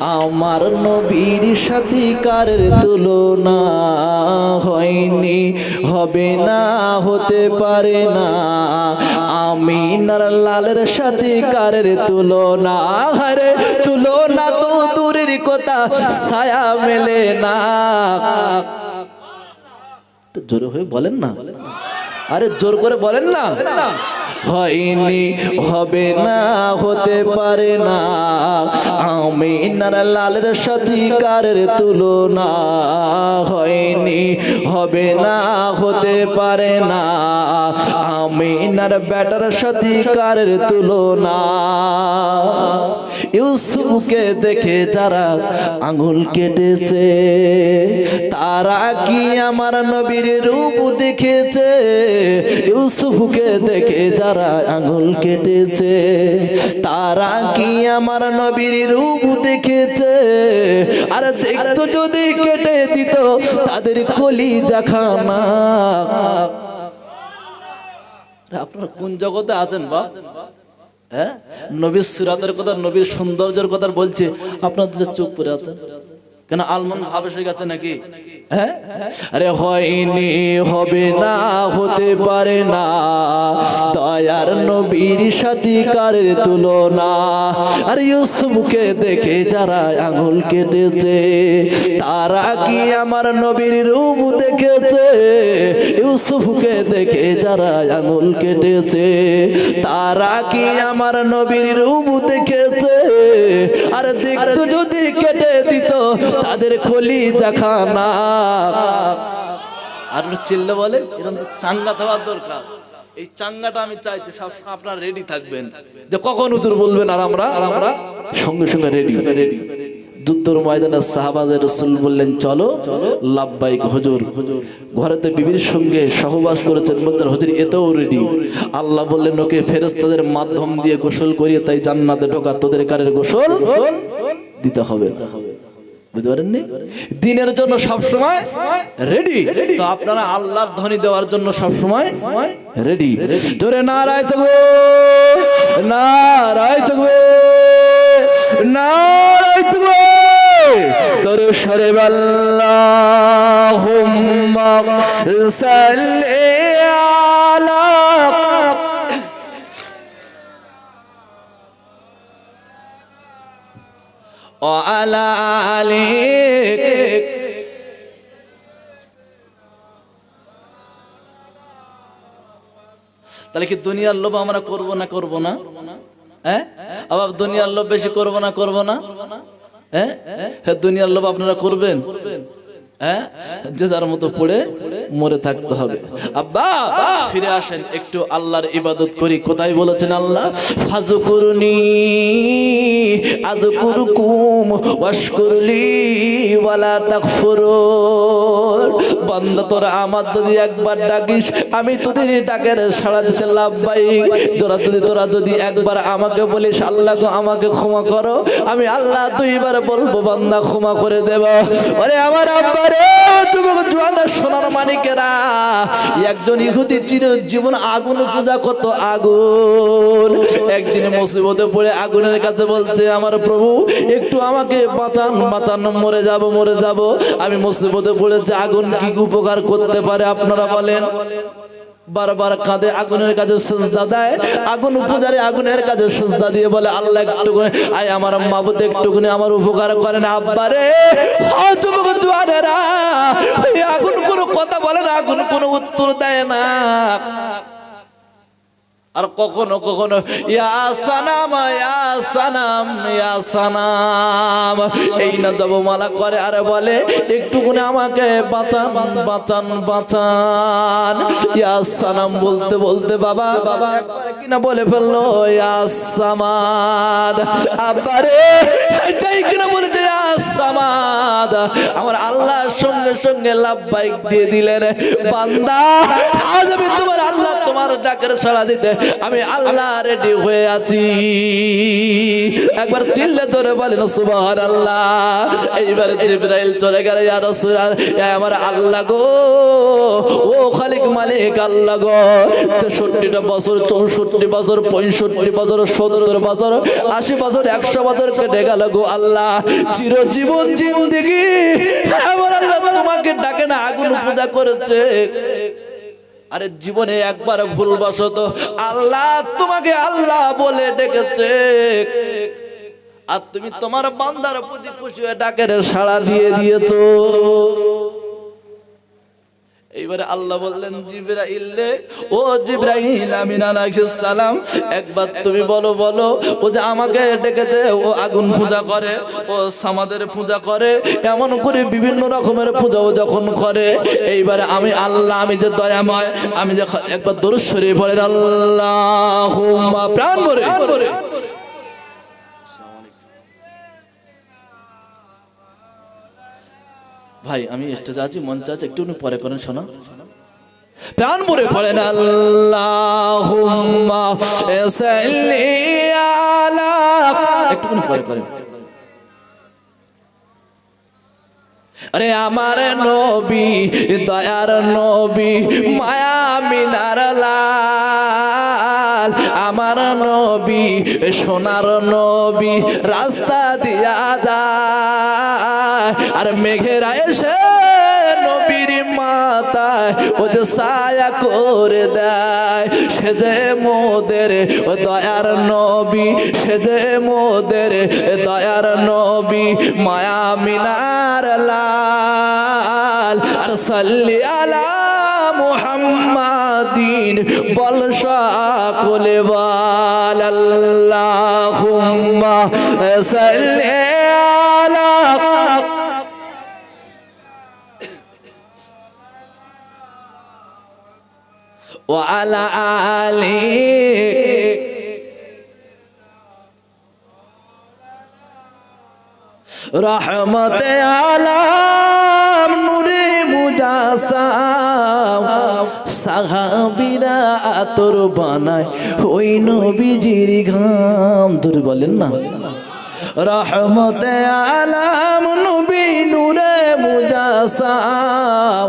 আমার নবীর সাথে তুলনা হয়নি? হবে না, হতে পারে না। আমিনার লালের সাথে কারের তুলনা। হারে তুলনা তো দূরের কথা, ছায়া মেলে না। জোরে হয়ে বলেন না। আরে জোর করে বলেন না। হয়নি, হবে না, হতে পারে না। আমি নারা লালের সধিকারের তুলনা। হয়নি, হবে না, হতে পারে না। আমি নার ব্যাটার সধিকারের তুলনা। ইউসুফকে দেখে যারা আঙুল কেটেছে, তারা কি আমার নবীর রূপ দেখেছে? ইউসুফকে দেখে যারা আঙুল কেটেছে, তারা কি আমার নবীর রূপ দেখেছে? আর দেখতো যদি কেটে দিত তাদের কলি জাখানা আপনারা কোন জগতে আছেন বা? হ্যাঁ? নবীর সুরাতের কথা, নবীর সৌন্দর্যের কথা বলছে, আপনাদের যে চুপ করে আছেন। কেন আলমন হাবেসে গেছে নাকি? হ্যাঁ? আরে হয়নি, হবে না, হতে পারে না। দয়ার নবীর সাথিকারের তুলনা। আর ইউসুফকে দেখে যারা আঙুল কেটেছে, তারা কি আমার নবীর রূপ দেখেছে? ইউসুফকে দেখে যারা আঙুল কেটেছে, তারা কি আমার নবীর রূপ দেখেছে? আর দেখতো কেটে দিত, তাদের কলি দেখানা আর চিল্লে বলে এরকম তো চাঙ্গা দেওয়ার দরকার। এই চাঙ্গাটা আমি চাইছি, সব আপনারা রেডি থাকবেন। যে কখন উত্তর বলবেন আর আমরা? আর আমরা সঙ্গে সঙ্গে রেডি রেডি যুদ্ধর ময়দানে রসুল বললেন, চলো, লাভবাইক হজুর। ঘরেতে বিবির সঙ্গে সহবাস করেছেন বলতেন, হজুর, এতেও রেডি আল্লাহ বললেন, ওকে মাধ্যম দিয়ে গোসল করিয়ে তাই জান্নাতে ঢোকা, তোদের কারের গোসল? দিতে হবে। বুঝতে পারেননি? দিনের জন্য সব সময় রেডি তো আপনারা আল্লাহর ধ্বনি দেওয়ার জন্য সব সময় রেডি জোরে নারায় থাকবে নারায় থাকবে নারায় থাকবে তোরে সরে আল্লাহুম্মা সাল্লি আলা وعلى آلك তাহলে কি দুনিয়ার লোভ আমরা করব না করব না হ্যাঁ আবার দুনিয়ার লোভ বেশি করব না করব না হ্যাঁ হ্যাঁ দুনিয়ার লোভ আপনারা করবেন হ্যাঁ যে যার মতো পড়ে মরে থাকতে হবে। আব্বা, ফিরে আসেন, একটু আল্লাহর ইবাদত করি। কোথায় বলেছেন আল্লাহ? ফাজকুরনি আজকুরকুম ওয়াশকুরলি, ওয়ালা তাকফুরুন বান্দা, তোরা আমার যদি একবার ডাকিস, আমি তোদের ডাকের সাড়া দিতে লাভ পাই। তোরা যদি তোরা যদি একবার আমাকে বলিস, আল্লাহ আমাকে ক্ষমা করো, আমি আল্লাহ দুইবার বলব, বান্দা, ক্ষমা করে দেব। ওরে আমার আব্বা রে, যুবক জোয়ানা সোনার মানিকেরা একজন ইহুদি চির জীবন আগুন পূজা কত আগুন। একদিন মুসিবতে পড়ে আগুনের কাছে বলছে, আমার প্রভু, একটু আমাকে বাঁচান বাঁচান, মরে যাব মরে যাব। আমি মুসিবতে পড়েছে, আগুন কি উপকার করতে পারে আপনারা বলেন? বারবার কাঁদে, আগুনের কাছে সেজদা দেয়। আগুন পূজারে আগুনের কাছে সেজদা দিয়ে বলে, আল্লাহ একটুকুনি, আয় আমার মাবুদ, একটুকুনি আমার উপকার করেন আব্বারে যুবক, জোয়ানেরা আগুন কোনো কথা বলে না, আগুন কোনো উত্তর দেয় না। আর কখনো কখনো, ইয়া সানাম ইয়া সানাম ইয়া সানাম। এই না জবমালা করে আর বলে, একটুকুনি আমাকে বাঁচান বাঁচান বাঁচান। ইয়া সানাম, বলতে বলতে বাবা বাবা কিনা বলে ফেলল, ইয়া সামাদ। আবারে যাই কিনা বলেছে, ইয়া সামাদ। আমার আল্লাহর সঙ্গে সঙ্গে লাভবাইক দিয়ে দিলেন, বান্দা, আজ আমি তোমার আল্লাহ তোমার ডাকের সাড়া দিতে আমি আল্লাহ রেডি হয়ে আছি। একবার চিল্লে ধরে বলেন সুবহান আল্লাহ এইবার জিব্রাইল চলে গেল, ইয়া রাসূল আমার আল্লাহ গো। ও খালিক মালিক আল্লাহ গো। তেষট্টিটা বছর, চৌষট্টি বছর, পঁয়ষট্টি বছর, সত্তর বছর, আশি বছর, একশো বছর কেটে গেল গো আল্লাহ। চিরজীবন জিন্দিগি। আমার আল্লাহ তোমাকে ডাকে না, আগুন পূজা করেছে। আরে জীবনে একবার ভুলবশত আল্লাহ তোমাকে আল্লাহ বলে ডেকেছে। আর তুমি তোমার বান্দার প্রতি খুশি হয়ে ডাকের সাড়া দিয়ে দিয়েছ। এইবারে আল্লাহ বললেন, জিব্রাইলে ও জিব্রাইল আমিন আলাইহিস সালাম, একবার তুমি বলো বলো, ও যে আমাকে ডেকেছে, ও আগুন পূজা করে, ও সামাদের পূজা করে, এমন করে বিভিন্ন রকমের পূজা যখন করে, এইবারে আমি আল্লাহ, আমি যে দয়াময়, আমি যে একবার দরুদ শরীফ বলেন আল্লাহুম্মা, প্রাণ ভরে ভাই আমি স্টেজে আছি মঞ্চে আছে একটু পরে করেন শোনা। প্রাণ ভরে পড়েন আল্লাহুম্মা সাল্লি আলা একটু পরে করেন। আরে আমার নবী দয়ার নবী মায়া মিনার লাল। আমার নবী সোনার নবী রাস্তা দিয়া যায়। আর মেঘেরা এসে নবীর মাথায় ওদের ছায়া করে দেয়। সে যে মোদের দয়ার নবী, সে যে মোদের দয়ার নবী, মায়া মিনার লাল। আর সাল্লি আলা মুহাম্মাদিন, বল সকলে বল। আল্লাহুম্মা সাল্লি আলা وعلى آله রহমত আলাম নুরে মুজাসাম সাহাবিরা আতর বানায় ওই নবীজির ঘাম ধরে বলেন না রহমত আলাম নবী নূরে মুজাসাম।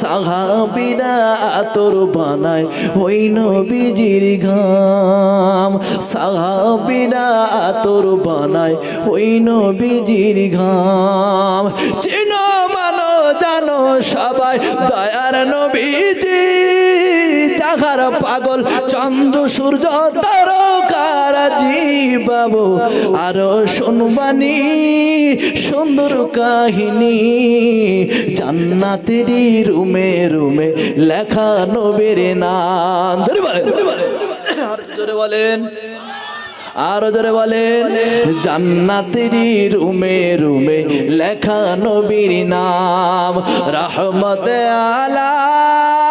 সাহাবিরা আতর বানায় ওই নবীজির ঘাম। সাহাবিরা আতর বানায় ওই নবীজির ঘাম। চিনো মানো জানো সবাই দয়ার নবীজি। যাহার পাগল, চন্দ্র, সূর্য, তারকার বাবু আরও শুনবানি সুন্দর কাহিনী। জান্নাতেরই রুমে রুমে লেখা নবীর নাম। ধরে বলেন, ধরে জোরে বলেন, আরও জোরে বলেন। জান্নাতেরই রুমে রুমে লেখা নবীর নাম। রহমত আলাম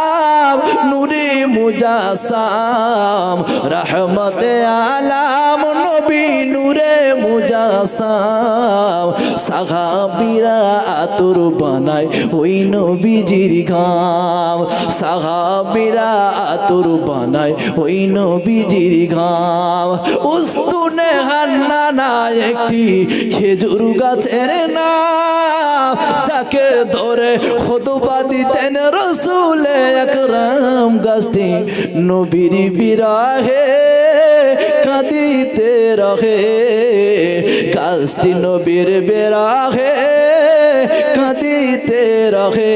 নুরে মুজাসাম, রহমতে আলাম, নবী নূরে মুজাসাম। সাহাবিরা আতুর বানায় ওই নবীজির ঘাম। সাহাবিরা আতুর বানায় ওই নবীজির ঘাম। উস্তুনে হান্নানা একটি খেজুর গাছের নাম, যাকে ধরে খোদবা দিতেন রসুলে একরাম। গাছটি নবীর বিরাহে কাঁদিতে রহে গাছটি নবীর বেরাহে কাঁদিতে রহে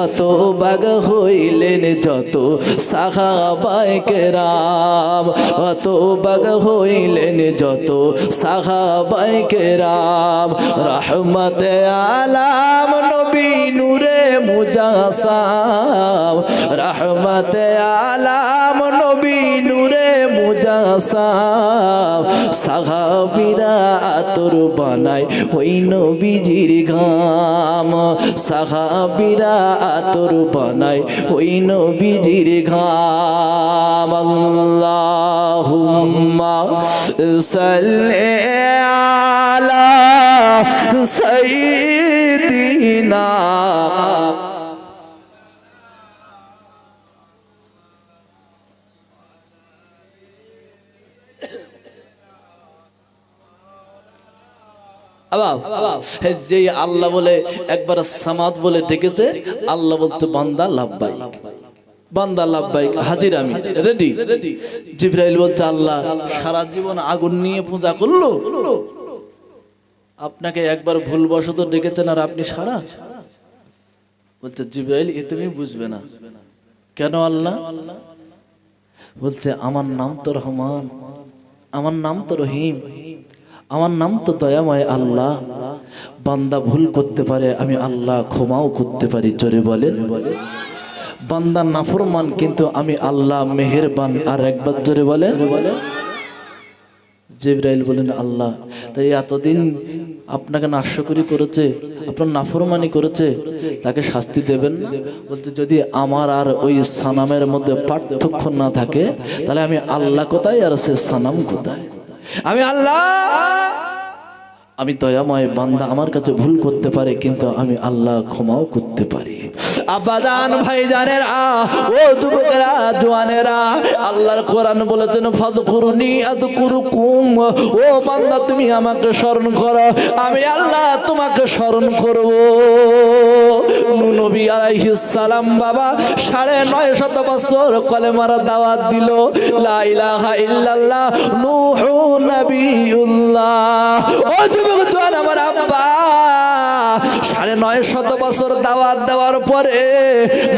অত বাগ হইলেন যত সাহাবাইকে রাম অত বাগ হইলেন যত সাহাবাইকে রাম রহমত আলাম নবী নূরে মুজাসাম। রহমত আলাম নবী নূরে মুজাসাম সাহাবিরা আতর বানায় ওই নবীজির ঘাম। সাহাবিরা আতর বানায় ওই নবীজির ঘাম। আল্লাহুম্মা সাল্লি আলা সাইদিনা যে আল্লাহ বলে, একবার সামাদ বলে ডেকেছে, আল্লাহ বলতে বান্দা লাভবাই হাজির আমি। সারা জীবন আগুন নিয়ে পূজা করল। আপনাকে একবার ভুলবশত ডেকেছেন আর আপনি সারা? বলছে, জিব্রাইল, এ তুমি বুঝবে না। কেন আল্লাহ? বলছে, আমার নাম তো রহমান। আমার নাম তো রহিম। আমার নাম তো দয়াময় আল্লাহ। বান্দা ভুল করতে পারে, আমি আল্লাহ ক্ষমাও করতে পারি, জোরে বলেন। বান্দা নাফরমান, কিন্তু আমি আল্লাহ মেহেরবান আর একবার জোরে বলেন। জিব্রাইল বলেন, আল্লাহ, তাই এতদিন আপনাকে নাশ্যকরি করেছে, আপনার নাফরমানি করেছে, তাকে শাস্তি দেবেন বলতে যদি আমার আর ওই সানামের মধ্যে পার্থক্য না থাকে, তাহলে আমি আল্লাহ কোথায় আর সে সানাম কোথায়? আমি আল্লাহ, আমি দয়াময় বান্দা, আমার কাছে ভুল করতে পারে, কিন্তু আমি আল্লাহ ক্ষমাও করতে পারি। আবাদান ভাই জানেরা ও যুবকেরা, জোয়ানেরা, আল্লাহর কোরআন বলেছেন, ফাদকুরুনি আদকুরুকুম ও বান্দা, তুমি আমাকে স্মরণ করো, আমি আল্লাহ তোমাকে স্মরণ করব। সালাম বাবা সাড়ে নয় শত বছর কলেমার দাওয়াত আমার সাড়ে নয় শত দাওয়াত দেওয়ার পরে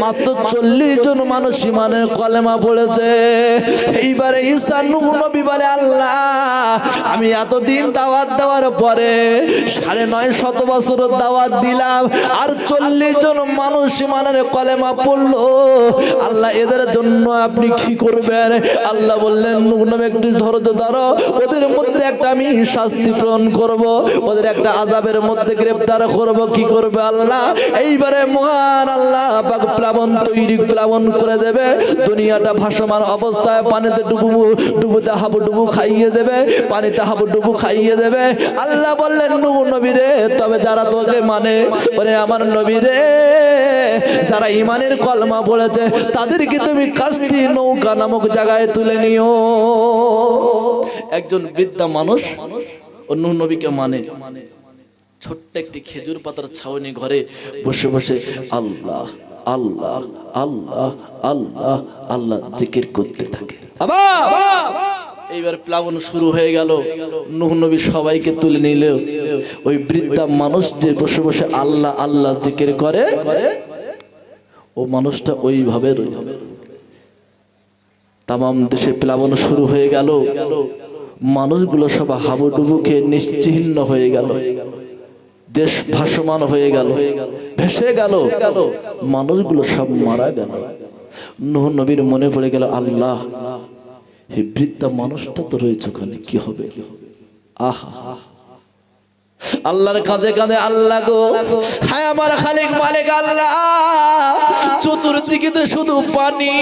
মাত্র চল্লিশ জন মানুষ মানে কলেমা পড়েছে। এইবারে ঈসা নূহ নবী বলে, আল্লাহ, আমি এতদিন দাওয়াত দেওয়ার পরে সাড়ে নয় শত বছর দাওয়াত দিলাম, আর চল্লিশ জন মানুষ মানে কলেমা পড়ল, আল্লাহ এদের জন্য আপনি কি করবেন? আল্লাহ বললেন, নবী একটু ধৈর্য ধরো, ওদের মধ্যে একটা আমি শাস্তি প্রেরণ করব, ওদের একটা আজাবের মধ্যে গ্রেফতার করব, কি করবে আল্লাহ? এইবারে মহান আল্লাহ পাক প্লাবন তৈরি, প্লাবন করে দেবে, দুনিয়াটা ভাসমান অবস্থায় পানিতে ডুবু, ডুবুতে হাবু ডুবু খাইয়ে দেবে, পানিতে হাবু ডুবু খাইয়ে দেবে। আল্লাহ বললেন, নবী রে, তবে যারা তোকে মানে আমার নবী রে যারা ইমানের কলমা পড়েছে, তাদেরকে তুমি কাস্তি নৌকা নামক জায়গায় তুলে নিও। একজন বৃদ্ধা মানুষ অন্য নবীকে মানে ছোট্ট একটি খেজুর পাতার ছাউনি ঘরে বসে বসে আল্লাহ আল্লাহ আল্লাহ আল্লাহ আল্লাহ জিকির করতে থাকে। এইবার প্লাবন শুরু হয়ে গেল। নুহ নবী সবাইকে তুলে নিল। ওই বৃদ্ধা মানুষ যে বসে বসে আল্লাহ আল্লাহ জিকির করে, ও মানুষটা ওইভাবে তামাম দেশে প্লাবন শুরু হয়ে গেল। মানুষগুলো সব হাবুডুবু খেয়ে নিশ্চিহ্ন হয়ে গেল। দেশ ভাসমান হয়ে গেল। ভেসে গেল। মানুষগুলো সব মারা গেল। নবীর মনে পড়ে গেল, আল্লাহ হে বৃদ্ধা, মানুষটা তো রয়েছে ওখানে, কি হবে? আহা। আল্লাহর কাঁধে কাঁধে আল্লাহ গো। হায় আমার খালিক মালিক আল্লাহ। চতুর্দিকে তো শুধু পানি।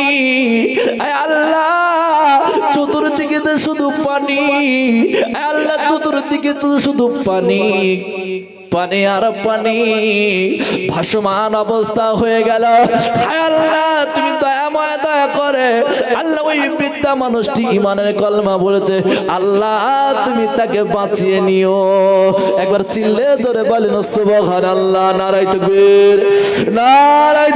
আল্লাহ চতুর্দিকে তো শুধু পানি। আল্লাহ চতুর্দিকে তো শুধু পানি। পানি আর পানি ভাসমান অবস্থা হয়ে গেল। আল্লাহ, তুমি দয়াময় দয়া করে আল্লাহ ওই বৃদ্ধা মানুষটি ইমানের কলমা বলেছে, আল্লাহ, তুমি তাকে বাঁচিয়ে নিও। একবার চিল্লে ধরে বলেন সুবহান আল্লাহ নারাই তকবীর। নারাই